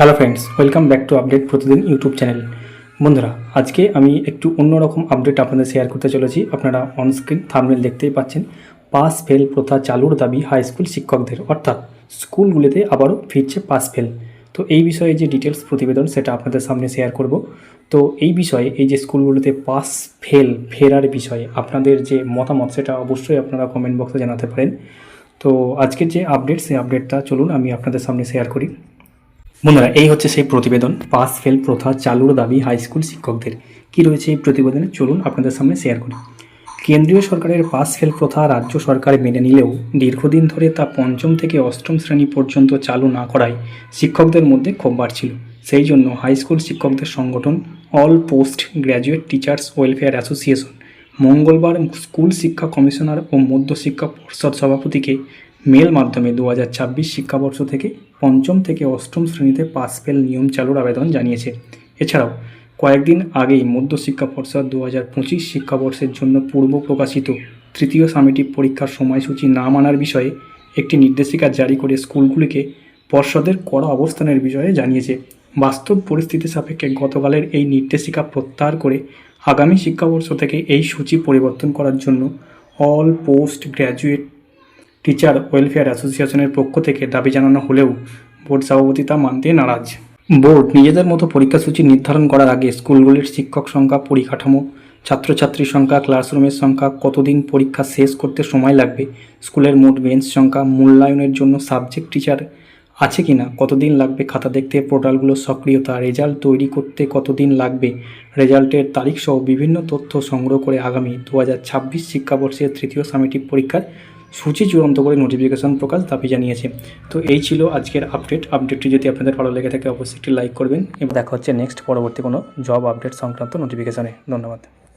Hello friends welcome back to update প্রতিদিন YouTube channel বন্ধুরা, আজকে আমি একটু অন্যরকম আপডেট আপনাদের শেয়ার করতে চলেছি। আপনারা অনস্ক্রিন থামনেল দেখতেই পাচ্ছেন পাস ফেল প্রথা চালুর দাবি হাই স্কুল শিক্ষকদের। অর্থাৎ স্কুলগুলিতে আবারও ফিরছে পাস ফেল তো এই বিষয়ে যে ডিটেলস প্রতিবেদন, সেটা আপনাদের সামনে শেয়ার করব। তো এই বিষয়ে, এই যে স্কুলগুলিতে পাস ফেল ফেরার বিষয়ে আপনাদের যে মতামত, সেটা অবশ্যই আপনারা কমেন্ট বক্সে জানাতে পারেন। তো আজকের যে আপডেট সেই আপডেটটা চলুন, আমি আপনাদের সামনে শেয়ার করি। বন্ধুরা, এই হচ্ছে সেই প্রতিবেদন, পাস ফেল প্রথা চালুর দাবি হাই স্কুল শিক্ষকদের। কি রয়েছে এই প্রতিবেদনে? চলুন আপনাদের সামনে শেয়ার করি। কেন্দ্রীয় সরকারের পাস ফেল প্রথা রাজ্য সরকার মেনে নিলেও দীর্ঘদিন ধরে তা পঞ্চম থেকে অষ্টম শ্রেণি পর্যন্ত চালু না করায় শিক্ষকদের মধ্যে ক্ষোভ বাড়ছিল। সেই জন্য হাই স্কুল শিক্ষকদের সংগঠন all post graduate teachers welfare association মঙ্গলবার স্কুল শিক্ষা কমিশনার ও মধ্য শিক্ষা পর্ষদ সভাপতিকে মেল মাধ্যমে দু হাজার ছাব্বিশ শিক্ষাবর্ষ থেকে পঞ্চম থেকে অষ্টম শ্রেণীতে পাস ফেল নিয়ম চালুর আবেদন জানিয়েছে। এছাড়াও, কয়েকদিন আগেই মধ্য শিক্ষা পর্ষদ দু হাজার পঁচিশ শিক্ষাবর্ষের জন্য পূর্ব প্রকাশিত তৃতীয় সামেটিক পরীক্ষার সময়সূচি না মানার বিষয়ে একটি নির্দেশিকা জারি করে স্কুলগুলিকে পর্ষদের কড়া অবস্থানের বিষয়ে জানিয়েছে। বাস্তব পরিস্থিতি সাপেক্ষে গতকালের এই নির্দেশিকা প্রত্যাহার করে আগামী শিক্ষাবর্ষ থেকে এই সূচি পরিবর্তন করার জন্য all post graduate teacher welfare অ্যাসোসিয়েশনের পক্ষ থেকে দাবি জানানো হলেও বোর্ড সভাপতি তা মানতে নারাজ। বোর্ড নিজেদের মতো পরীক্ষাসূচি নির্ধারণ করার আগে স্কুলগুলির শিক্ষক সংখ্যা, পরিকাঠামো, ছাত্রছাত্রীর সংখ্যা, ক্লাসরুমের সংখ্যা, কতদিন পরীক্ষা শেষ করতে সময় লাগবে, স্কুলের মোট বেঞ্চ সংখ্যা, মূল্যায়নের জন্য সাবজেক্ট টিচার আছে কি না কতদিন লাগবে খাতা দেখতে পোর্টালগুলোর সক্রিয়তা, রেজাল্ট তৈরি করতে কতদিন লাগবে, রেজাল্টের তারিখ সহ বিভিন্ন তথ্য সংগ্রহ করে আগামী দু হাজার ছাব্বিশ শিক্ষাবর্ষের তৃতীয় সামেটিক পরীক্ষার সূচি চূড়ান্ত করে নোটিফিকেশন প্রকাশ দাবি জানিয়েছে। তো এই ছিল আজকের আপডেট আপডেটটি যদি আপনাদের ভালো লেগে থাকে, অবশ্যই একটি লাইক করবেন। এবং দেখা হচ্ছে নেক্সট পরবর্তী কোনো জব আপডেট সংক্রান্ত নোটিফিকেশানে ধন্যবাদ।